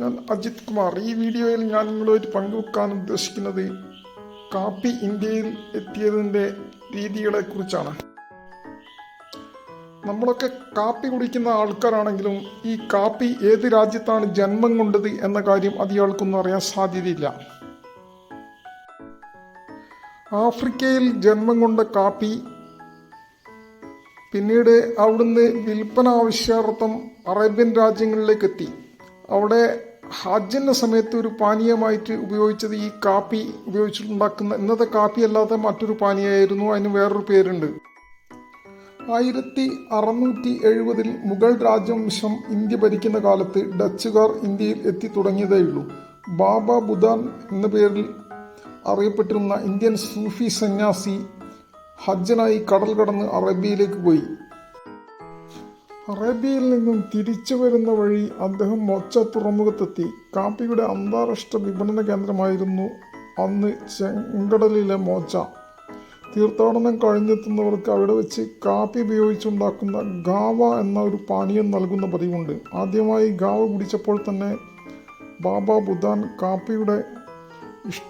ഞാൻ അജിത് കുമാർ. ഈ വീഡിയോയിൽ ഞാൻ നിങ്ങളുമായിട്ട് പങ്കുവെക്കാൻ ഉദ്ദേശിക്കുന്നത് കാപ്പി ഇന്ത്യയിൽ എത്തിയതിന്റെ രീതികളെക്കുറിച്ചാണ്. നമ്മളൊക്കെ കാപ്പി കുടിക്കുന്ന ആൾക്കാരാണെങ്കിലും ഈ കാപ്പി ഏത് രാജ്യത്താണ് ജന്മം കൊണ്ടത് എന്ന കാര്യം അധികൾക്കൊന്നും അറിയാൻ സാധ്യതയില്ല. ആഫ്രിക്കയിൽ ജന്മം കൊണ്ട കാപ്പി പിന്നീട് അവിടുന്ന് വിൽപ്പന ആവശ്യാർത്ഥം അറേബ്യൻ രാജ്യങ്ങളിലേക്ക് എത്തി അവിടെ ഹാജിന്റെ സമയത്ത് ഒരു പാനീയമായിട്ട് ഉപയോഗിച്ചത് ഈ കാപ്പി ഉപയോഗിച്ചിട്ടുണ്ടാക്കുന്ന ഇന്നത്തെ കാപ്പി അല്ലാത്ത മറ്റൊരു പാനീയമായിരുന്നു. അതിന് വേറൊരു പേരുണ്ട്. ആയിരത്തി അറുന്നൂറ്റി എഴുപതിൽ മുഗൾ രാജവംശം ഇന്ത്യ ഭരിക്കുന്ന കാലത്ത് ഡച്ചുകാർ ഇന്ത്യയിൽ എത്തി തുടങ്ങിയതേയുള്ളൂ ബാബ ബുദാൻ എന്ന പേരിൽ അറിയപ്പെട്ടിരുന്ന ഇന്ത്യൻ സൂഫി സന്യാസി ഹജ്ജനായി കടൽ കടന്ന് അറേബ്യയിലേക്ക് പോയി. അറേബ്യയിൽ നിന്നും തിരിച്ചു വരുന്ന വഴി അദ്ദേഹം മൊച്ച തുറമുഖത്തെത്തി. കാപ്പിയുടെ അന്താരാഷ്ട്ര വിപണന കേന്ദ്രമായിരുന്നു അന്ന് ചെങ്കടലിലെ മോച്ച തീർത്ഥാടനം കഴിഞ്ഞെത്തുന്നവർക്ക് അവിടെ വെച്ച് കാപ്പി ഉപയോഗിച്ചുണ്ടാക്കുന്ന ഗാവ എന്ന ഒരു പാനീയം നൽകുന്ന പതിവുണ്ട്. ആദ്യമായി ഗാവ കുടിച്ചപ്പോൾ തന്നെ ബാബ ബുദ്ധാൻ കാപ്പിയുടെ ഇഷ്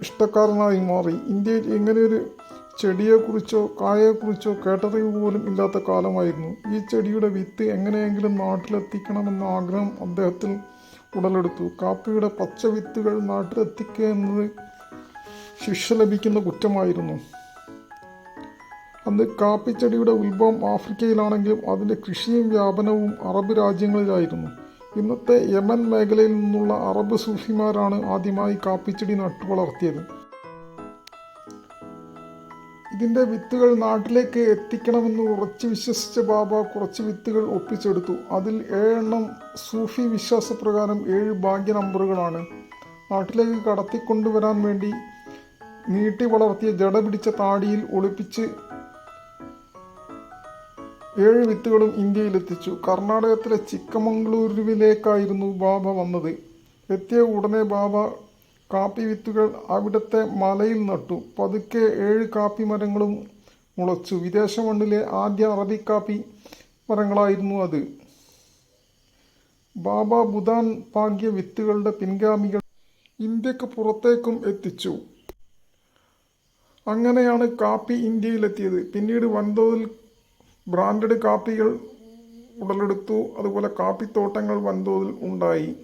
ഇഷ്ടക്കാരനായി മാറി. ഇന്ത്യയിൽ ഇങ്ങനെയൊരു ചെടിയെക്കുറിച്ചോ കായയെക്കുറിച്ചോ കേട്ടറിവ് പോലും ഇല്ലാത്ത കാലമായിരുന്നു. ഈ ചെടിയുടെ വിത്ത് എങ്ങനെയെങ്കിലും നാട്ടിലെത്തിക്കണമെന്ന ആഗ്രഹം അദ്ദേഹത്തിൽ ഉടലെടുത്തു. കാപ്പിയുടെ പച്ച വിത്തുകൾ നാട്ടിലെത്തിക്കുക എന്നത് ശിക്ഷ ലഭിക്കുന്ന കുറ്റമായിരുന്നു. അന്ന് കാപ്പിച്ചെടിയുടെ ഉത്ഭവം ആഫ്രിക്കയിലാണെങ്കിലും അതിന്റെ കൃഷിയും വ്യാപനവും അറബ് രാജ്യങ്ങളിലായിരുന്നു. ഇന്നത്തെ യമൻ മേഖലയിൽ നിന്നുള്ള അറബ് സൂഫിമാരാണ് ആദ്യമായി കാപ്പിച്ചെടി നട്ടു വളർത്തിയത് ഇതിന്റെ വിത്തുകൾ നാട്ടിലേക്ക് എത്തിക്കണമെന്ന് ഉറച്ചു വിശ്വസിച്ച ബാബ കുറച്ച് വിത്തുകൾ ഒപ്പിച്ചെടുത്തു. അതിൽ ഏഴെണ്ണം സൂഫി വിശ്വാസപ്രകാരം ഏഴ് ഭാഗ്യ നമ്പറുകളാണ്. നാട്ടിലേക്ക് കടത്തിക്കൊണ്ടുവരാൻ വേണ്ടി നീട്ടി വളർത്തിയ ജട പിടിച്ച താടിയിൽ ഒളിപ്പിച്ച് ഏഴ് വിത്തുകളും ഇന്ത്യയിലെത്തിച്ചു. കർണാടകത്തിലെ ചിക്കമംഗളൂരുവിലേക്കായിരുന്നു ബാബ വന്നത്. എത്തിയ ഉടനെ ബാബ കാപ്പി വിത്തുകൾ അവിടുത്തെ മലയിൽ നട്ടു. പതുക്കെ ഏഴ് കാപ്പി മരങ്ങളും മുളച്ചു. വിദേശ മണ്ണിലെ ആദ്യ അറബി കാപ്പി മരങ്ങളായിരുന്നു അത്. ബാബ ബുദാൻ പാകിയ വിത്തുകളുടെ പിൻഗാമികൾ ഇന്ത്യയ്ക്ക് പുറത്തേക്കും എത്തിച്ചു. അങ്ങനെയാണ് കാപ്പി ഇന്ത്യയിലെത്തിയത്. പിന്നീട് വൻതോതിൽ ബ്രാൻഡഡ് കാപ്പികൾ ഉടലെടുത്തു. അതുപോലെ കാപ്പിത്തോട്ടങ്ങൾ വൻതോതിൽ ഉണ്ടായി.